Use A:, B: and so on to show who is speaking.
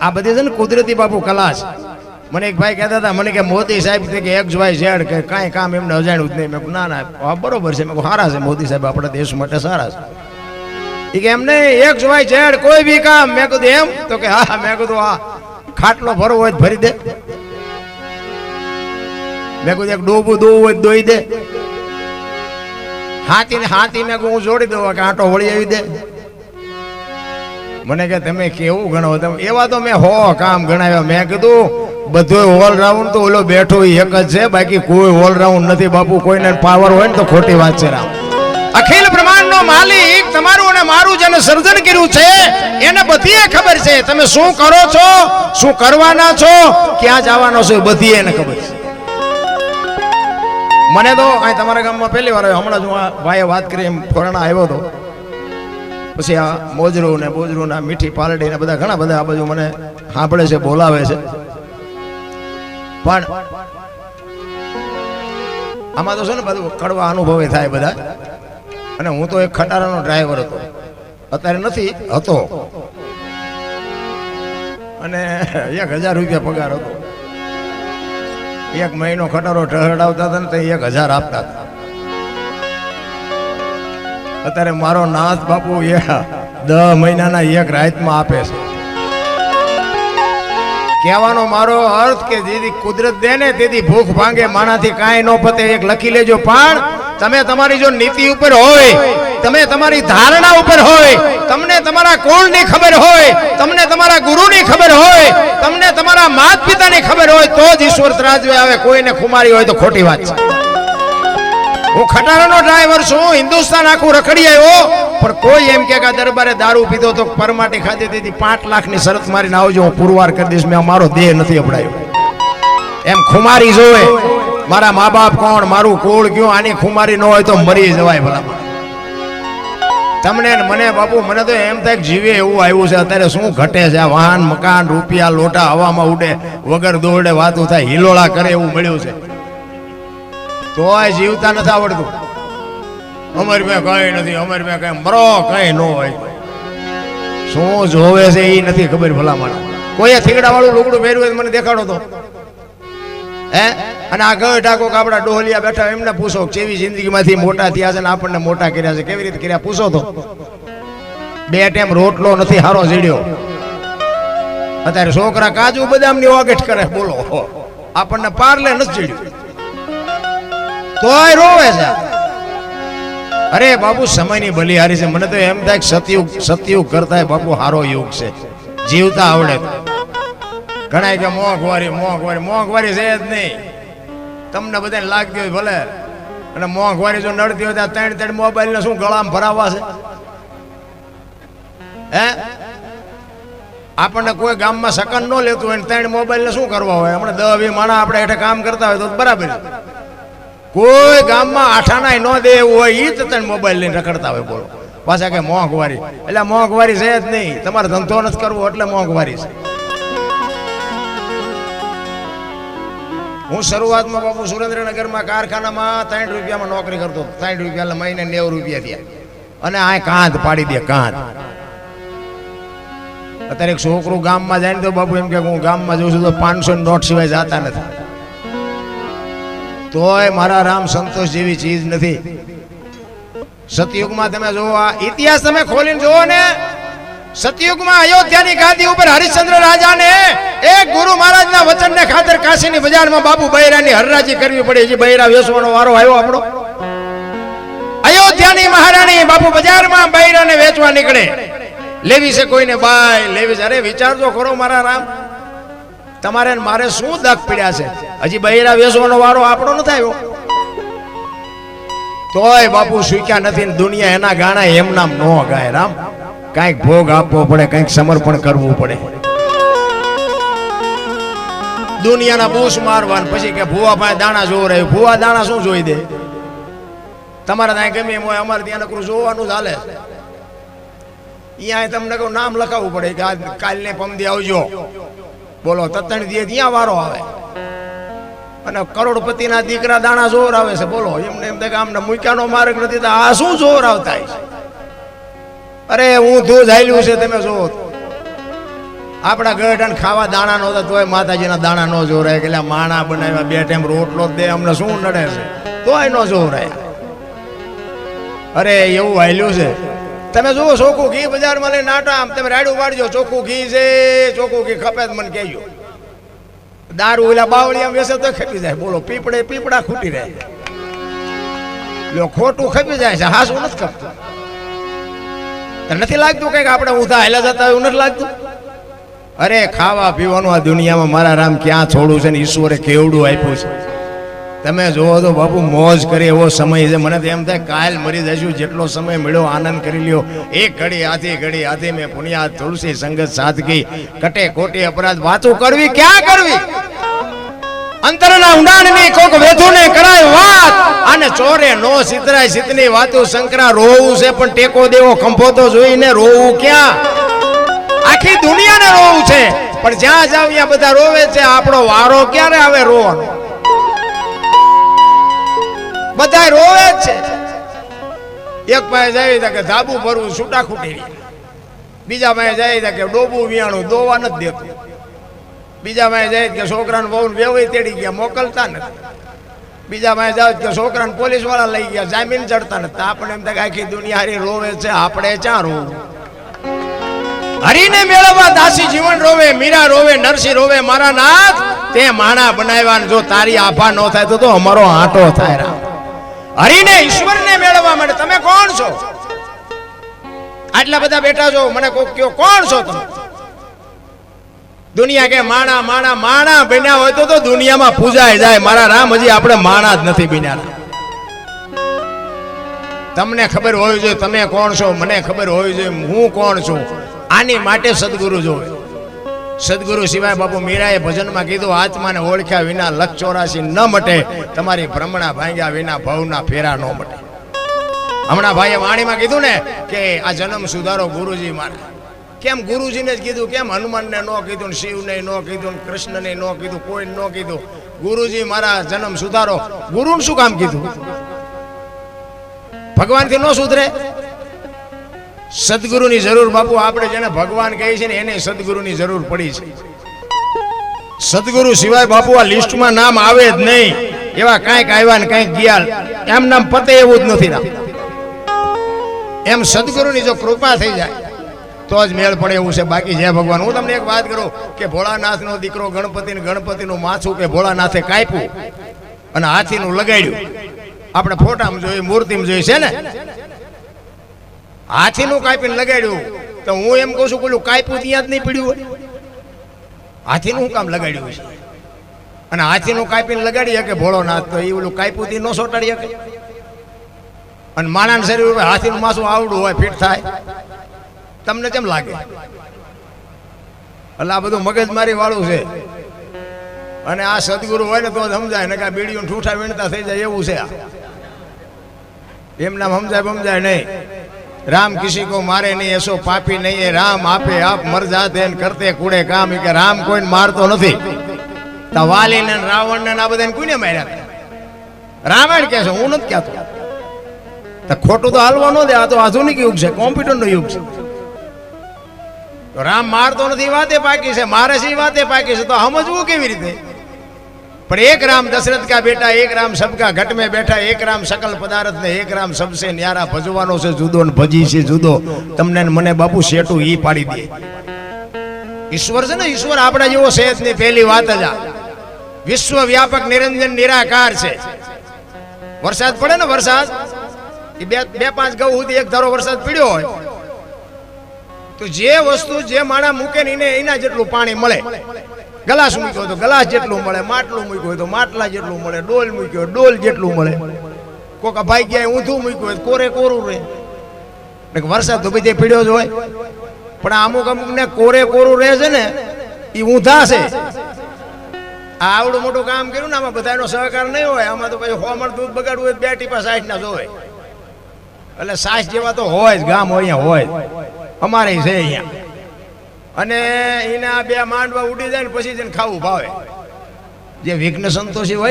A: આ બધી છે ને કુદરતી બાપુ કલા છે મને એક ભાઈ કહેતા હતા, મને કે મોદી સાહેબ કે એક્સ વાય ઝેડ કે કાંઈ કામ એમને અજાણ્યું જ નહીં. મેં ના ના બરોબર છે. મેં સારા છે, મોદી સાહેબ, આપણા દેશ માટે સારા છે. એ કે એમને એક્સ વાય ઝેડ કોઈ બી કામ. મેં કીધું, એમ? તો કે, હા. મેં કીધું, હા, ખાટલો ભરવો હોય ભરી દે. મેં કીધું, એક ડોબું દોવું હોય દોઈ દે. હાથી ને હાથી મેં હું જોડી દઉં કે આંટો વળી આવી દે. મને કે તમે કેવું ગણો? તમે એવા તો મેં હો કામ ગણાવ્યા. મેં કીધું, બધું ઓલરાઉન્ડ તો ઓલો બેઠો એક જ છે, બાકી કોઈ ઓલરાઉન્ડ નથી. બાપુ, કોઈને પાવર હોય ને તો ખોટી વાત છે રામ. અખિલ બ્રહ્માંડનો માલિક તમારું અને મારું જેને સર્જન કર્યું છે, એને બધી ખબર છે. તમે શું કરો છો? શું કરવાના છો? ક્યાં જવાનો છો બધી એને ખબર છે. મને તો અહીં તમારા ગામમાં પહેલી વાર હમણાં જ હું ભાઈએ વાત કરી એમ ફોરણા આવ્યો હતો પછી આ મોજરું ને બોજરું ને મીઠી પાલડી ને બધા ઘણા બધા આ બાજુ મને સાંભળે છે, બોલાવે છે. પણ આમાં તો છે ને બધું કડવા અનુભવે થાય બધા. અને હું તો એક ખટારાનો ડ્રાઈવર હતો. અત્યારે નથી, હતો. અને એક હજાર રૂપિયા પગાર હતો. એક મહિનો ખટારો ઠહડાવતા હતા ને તો એક હજાર આપતા હતા. અત્યારે મારો નાથ બાપુ એ દહ મહિનાના એક રાતમાં આપે છે. કહેવાનો મારો અર્થ કે જેથી કુદરત દે ને તેથી ભૂખ ભાંગે માનાથી કાંઈ ન પતે, એક લખી લેજો. પણ તમે તમારી જો નીતિ ઉપર હોય, તમે તમારી ધારણા ઉપર હોય, તમને તમારા કોણની ખબર હોય, તમને તમારા ગુરુની ખબર હોય, તમને તમારા માત પિતાની ખબર હોય, તો જ ઈશ્વર ત્રાજવે આવે. કોઈને ખુમારી હોય તો ખોટી વાત છે. હું ખટારાનો ડ્રાઈવર છું, હિન્દુસ્તાન આખું રખડી આવ્યો. પણ કોઈ એમ કે દરબારે દારૂ પીધો તો પરમાટી ખાધી તેથી પાંચ લાખની શરત મારીને આવજો, હું પુરવાર કરી દઈશ, મેં મારો દેહ નથી અપડાયો. એમ ખુમારી જોવે, મારા મા બાપ કોણ, મારું કુળ કયું, આની ખુમારી ન હોય તો મરી જવાય ભલા તમને મને બાપુ, મને તો એમ થાય જીવે એવું આવ્યું છે, અત્યારે શું ઘટે છે? આ વાહન, મકાન, રૂપિયા, લોટા હવામાં ઉડે, વગર દોડે વાતું થાય, હિલોળા કરે એવું મળ્યું છે. તોય જીવતા નથી આવડતું. અમર મેં કઈ નથી, અમર મેં કઈ મરો, કઈ ન હોય. શું જોવે છે એ નથી ખબર ભલા મને કોઈએ થીગડા વાળું લુગડું પહેર્યું મને દેખાડો તો. હે? અને આ ગયો ઢાકો કે આપણા ડોહલિયા બેઠા એમને પૂછો કેવી જિંદગીમાંથી મોટા થયા છે ને આપણને મોટા કર્યા છે, કેવી રીતે કર્યા? પૂછો તો. બે ટાઈમ રોટલો નથી, હારો જીડ્યો અત્યારે છોકરા કાજુ બદામની ઓગેટ કરે, બોલો. આપણને પારલે નથી ઝીડ્યું. તોય રોવે છે? અરે બાપુ, સમયની બલિહારી છે. મને તો એમ થાય સતયુગ સતયુગ કરતા બાપુ હારો યુગ છે. જીવતા આવડે. ઘણા કે મોંઘવારી મોંઘવારી મોંઘવારી. છે જ નહીં. તમને બધાને લાગતી હોય ભલે. અને મોંઘવારી જો નડતી હોય ત્યાં ત્રણ ત્રણ મોબાઈલ ને શું ગળામાં ભરાવવા છે? હે? આપણને કોઈ ગામમાં સકન ન લેતું હોય ત્રણ મોબાઈલ ને શું કરવા હોય? હમણાં દસ વી માણસ આપણે હેઠે કામ કરતા હોય તો બરાબર. કોઈ ગામમાં આઠાનાય ન દે એવું હોય એ જ તને મોબાઈલ લઈને રખડતા હોય બોલો. પાછા કે મોંઘવારી. એટલે મોંઘવારી છે જ નહીં. તમારે ધંધો નથી કરવો એટલે મોંઘવારી છે. હું શરૂઆતમાં બાપુ સુરેન્દ્રનગરમાં કારખાનામાં ત્રણ રૂપિયામાં નોકરી કરતો. ત્રણ રૂપિયા એટલે મહિને નેવું રૂપિયા થયા. અને આ કાંધ પાડી દે કાંધ અત્યારે એક છોકરું ગામમાં જાય ને તો બાપુ એમ કે હું ગામમાં જઉં છું તો પાંચસો નોટ સિવાય જાતા નથી. તોય મારા રામ સંતોષ જેવી ચીજ નથી. સતયુગમાં તમે જોવો આ ઇતિહાસ તમે ખોલીને જોવો ને, સતયુગમાં અયોધ્યાની ગાદી ઉપર હરિશ્ચંદ્ર રાજાને એક ગુરુ મહારાજના વચનને ખાતર કાશીની બજારમાં બાબુ બૈરાની હરરાજી કરવી પડે. છે બૈરા વેચવાનો વારો આવ્યો આપણો. અયોધ્યાની મહારાણી બાપુ બજારમાં બૈરાને વેચવા નીકળે. લેવી છે કોઈને બાય, લેવી છે. અરે વિચારજો ખરો મારા રામ, તમારે મારે શું દખ પીડ્યા છે? હજી બૈરા વેસવાનો વારો આપણો નથી આવ્યો. તોય બાપુ શીખ્યા નથી દુનિયા એના ગાણા એમ નામ નો ગાય રામ. કાંઈક ભોગ આપવો પડે, કાંઈક સમર્પણ કરવું પડે. દુનિયાના બૂસ મારવા પછી કે ભુવા પાસે દાણા જોવો રહ્યું. ભુવા દાણા શું જોઈ દે? તમારે ત્યાં ગમે એમ હોય, અમારે ત્યાં નકરું જોવાનું ચાલે અહીંયા તમને કહું, નામ લખાવવું પડે કે કાલને પમદી આવજો. બોલો તત્ણ દીએ, ત્યાં વારો આવે. અને કરોડપતિના દીકરા દાણા જોર આવે છે. બોલો, એમને એમ કે આમને મૂક્યાનો માર્ગ નથી, તો આ શું જોર આવતા છે? અરે, હું ધૂજ આવ્યું છે, તમે જોવો આપણા ગઢ ખાવા દાણા નહોતા, તોય માતાજીના દાણા ન જોરાય. કે માણા બનાવ્યા, બે ટાઈમ રોટલો દે, અમને શું નડે છે? તોય ન જોરાય. અરે, એવું હાલ્યું છે. તમે જુઓ, ચોખ્ખું ઘી બજારમાં લઈને નાટા આમ, તમે રાડું પાડજો ચોખ્ખું ઘી છે, ચોખ્ખું ઘી ખપે મને કહેજો. દારૂ ઓલા બાવળિયા વેસે તો ખપી જાય. બોલો, પીપળે પીપળા ખૂટી રહે. લો, ખોટું ખપી જાય છે. હાસું નથી ખપતું નથી લાગતું કંઈક આપણે ઊંધા હેલા જતા એવું નથી લાગતું? અરે, ખાવા પીવાનું આ દુનિયામાં મારા રામ ક્યાં છોડું છે ને ઈશ્વરે કેવડું આપ્યું છે? તમે જોવો તો બાપુ, મોજ કરે એવો સમય છે. મને તો એમ થાય, કાલ મરી જશું જેટલો સમય મળ્યો, આનંદ કરી લ્યો. એક ઘડી આથી ઘડી આથી મેં પુણ્યા તુલસી સંગત, સાદગી, કટે કોટી અપરાધ, વાતો કરવી, ક્યાં કરવી? અંતરના ઊંડાણની કોક વેધુને કરાય વાત, અને ચોરે નો સિતરાય સિતની વાતો શંકરા રોવું છે, પણ ટેકો દેવો ખંભો તો જોઈને રોવું ક્યાં? આખી દુનિયાને રોવું છે. પણ જ્યાં જાવ ત્યાં બધા રોવે છે, આપણો વારો ક્યારે આવે રોવાનો? બધા રોવે જ છે. એક પાસે જાય છે કે ધાબુ ભરવું, છૂટા ખૂટી બીજા પાસે જાય ત્યાં કે ડોબું વિયાણું, દોવા નથી દેતું. બીજા પાસે જાય કે છોકરાને બહુ વેવાઈ તેડી ગયા, મોકલતા નથી. બીજા પાસે જાવ કે છોકરાને પોલીસવાળા લઈ ગયા, જામીન ચડતા નથી. આપણે એમ થાય આખી દુનિયા હારી રોવે છે, આપણે ક્યાં રોવું? હરીને મેળવવા દાસી જીવન રોવે, મીરા રોવે, નરસિંહ રોવે, મારા નાથ, તે માણા બનાવ્યા જો તારી આભા ન થાય તો તો અમારો આંટો થાય રામ. હરીને ઈશ્વરને મેળવવા માટે તમે કોણ છો? આટલા બધા બેઠા છો, મને કોક કયો કોણ છો તમે? દુનિયા કે માણા માણા માણા બન્યા હોય તો તો દુનિયામાં પૂજાય જાય. મારા રામ હજી આપણે માણા જ નથી બન્યા તમને ખબર હોવી જોઈએ તમે કોણ છો? મને ખબર હોવી જોઈએ હું કોણ છું? આની માટે સદગુરુ જોવે. સદગુરુ સિવાય બાપુ મીરાએ ભજનમાં કીધું, આત્માને ઓળખ્યા વિના લખ ચોરાસી ન મટે, તમારી ભ્રમણા ભાંગ્યા વિના ભવના ફેરા ન મટે. હમણાં ભાઈએ વાણીમાં કીધું ને કે આ જન્મ સુધારો ગુરુજી મારા. કેમ ગુરુજીને જ કીધું, કેમ હનુમાનને ન કીધું શિવને ન કીધું કૃષ્ણને ન કીધું, કોઈ ન કીધું. ગુરુજી મારા જન્મ સુધારો, ગુરુને શું કામ કીધું? ભગવાનથી ન સુધરે? સદગુરુની જરૂર બાપુ, આપણે જેને ભગવાન કહે છે ને, એને સદગુરુની જરૂર પડી છે. સદગુરુ સિવાય બાપુ, આ લિસ્ટમાં નામ આવે જ નહીં. એવા કાંઈક આવ્યા ને કાંઈક ગયા. એમ નામ પતે એવું જ નથી રામ. એમ સદગુરુની જો કૃપા થઈ જાય, તો જ મેળ પડે એવું છે. બાકી જય ભગવાન. હું તમને એક વાત કરું કે ભોળાનાથનો દીકરો ગણપતિ ને ગણપતિનું માથું કે ભોળાનાથે કાપ્યું અને હાથીનું લગાડ્યું. આપણે ફોટામાં જોઈએ મૂર્તિમાં જોઈએ છે ને? હાથીનું કાપીને લગાડ્યું. તો હું એમ કહું છું, પેલું કાપ્યું ત્યાં જ નહીં પડ્યું હોય. હાથીનું શું કામ લગાડ્યું છે અને હાથીનું કાપીને લગાડી શકે ભોળોનાથ, તો એ ઓલું કાપ્યું થી ન સોટાડી શકે. અને માણાના શરીર ઉપર હાથીનું માસું આવડું હોય, ફિટ થાય. તમને કેમ લાગે? એટલે આ બધું મગજમારી વાળું છે. અને આ સદગુરુ હોય ને તો સમજાય ને કે બીડીઓ ઠૂઠા વીણતા થઈ જાય એવું છે આ. એમના સમજાય સમજાય નહીં. રામ કિસી કો મારે નહીં, એસો પાપી નહીં, એ રામ આપે, આપ મરજા ને કરતે કુડે કામ. ઈ કે રામ કોઈને મારતો નથી. તો વાલીને રાવણને આ બધાને કોઈને માર્યા રામાયણ કે છે, હું નથી કહેતો. તો ખોટું તો હાલવા ન દે, આ તો આધુનિક યુગ છે, કોમ્પ્યુટરનો યુગ છે. તો રામ મારતો નથી વાતે પાકી છે, મારે છે વાતે પાકી છે, તો સમજવું કેવી રીતે? પણ એક રામ દશરથ કા બેટા, એક રામ સબકા ઘટ में બેઠા, એક રામ સકલ પદાર્થ ને એક રામ સબસે ન્યારા ભજવાનો છે, જુદો ને ભજી છે, જુદો. તમને મને બાપુ શેટું ઈ પાડી દે. ઈશ્વર છે ને, ઈશ્વર આપણા જેવો છે જ પહેલી વાત જ આ. વિશ્વ વ્યાપક નિરંજન નિરાકાર છે. વરસાદ પડે ને વરસાદ? બે બે પાંચ ગૌ સુધી એક ધારો વરસાદ પડ્યો હોય તો જે વસ્તુ જે માણા મૂકે ને એને એના જેટલું પાણી મળે. ગલાસ મૂક્યો હોય તો ગલાસ જેટલું મળે, માટલું મૂક્યું હોય તો માટલા જેટલું મળે, ડોલ મૂક્યો હોય ડોલ જેટલું મળે. કોક ભાઈ ગયા ઊંધું મૂક્યું હોય કોરે કોરું રહે વરસાદ તો બધે પીડ્યો જ હોય. પણ અમુક અમુક ને કોરે કોરું રહે છે ને એ ઊંધા છે. આ આવડું મોટું કામ કર્યું ને આમાં બધાનો સહકાર નહીં હોય. આમાં તો પછી હોમર દૂધ બગાડવું હોય બે ટીપા સાઠ ના જોવે એટલે સાસ જેવા તો હોય જ, ગામ હોય, અહીંયા હોય. અમારે છે અહીંયા. અને એના બે માંડવા ઉડી જાય ને પછી જઈને ખાવું ભાવે. જે વિઘ્ન સંતોષી હોય